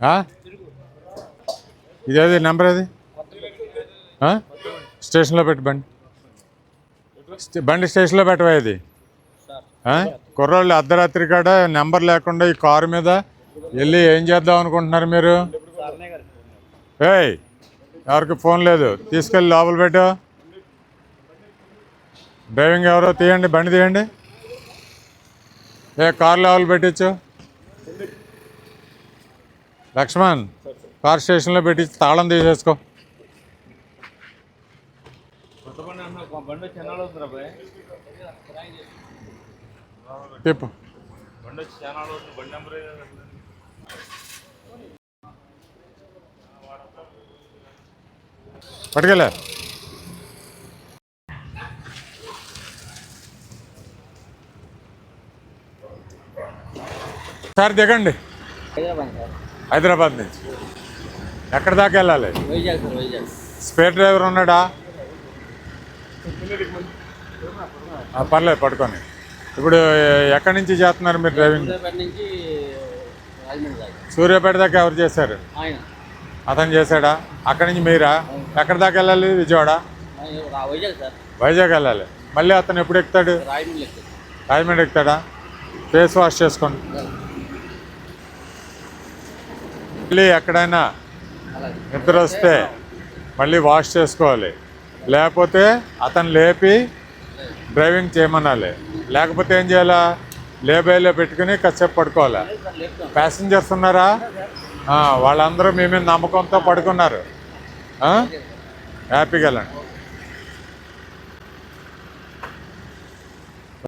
ఇది ఇదేది నెంబర్ అది? స్టేషన్లో పెట్టి బండి. బండి స్టేషన్లో పెట్టవా ఇది? కుర్రోళ్ళు అర్ధరాత్రి కాడ నెంబర్ లేకుండా ఈ కారు మీద వెళ్ళి ఏం చేద్దాం అనుకుంటున్నారు మీరు? ఏయ్ ఎవరికి ఫోన్ లేదు. తీసుకెళ్ళి లోపల పెట్టు. డ్రైవింగ్ ఎవరో తీయండి బండి తీయండి. ఏ కార్ లోపల పెట్టచ్చు లక్ష్మణ్ కార్ స్టేషన్లో పెట్టి తాళం తీసేసుకో. కొత్త తిప్పు. పట్టుకెళ్ళా. సార్ దిగండి. హైదరాబాద్ సార్ హైదరాబాద్ నుంచి. ఎక్కడ దాకా వెళ్ళాలి? స్పేర్ డ్రైవర్ ఉన్నాడా? పర్లేదు పట్టుకొని ఇప్పుడు ఎక్కడి నుంచి చేస్తున్నారు మీరు డ్రైవింగ్? సూర్యాపేట దాకా ఎవరు చేశారు? అతను చేశాడా? అక్కడి నుంచి మీరా? ఎక్కడి దాకా వెళ్ళాలి? విజయవాడ? వైజాగ్ వెళ్ళాలి. మళ్ళీ అతను ఎప్పుడు ఎక్కుతాడు? రాజమండ్రి ఎక్కుతాడా? ఫేస్ వాష్ చేసుకోండి. మళ్ళీ ఎక్కడైనా నిద్ర వస్తే మళ్ళీ వాష్ చేసుకోవాలి. లేకపోతే అతను లేపి డ్రైవింగ్ చేయమనాలి. లేకపోతే ఏం చేయాలా? లేబైలో పెట్టుకుని కాసేపు పడుకోవాలి? ప్యాసింజర్స్ ఉన్నారా? వాళ్ళందరూ మీ మీద నమ్మకంతో పడుకున్నారు. హ్యాపీగా వెళ్ళండి.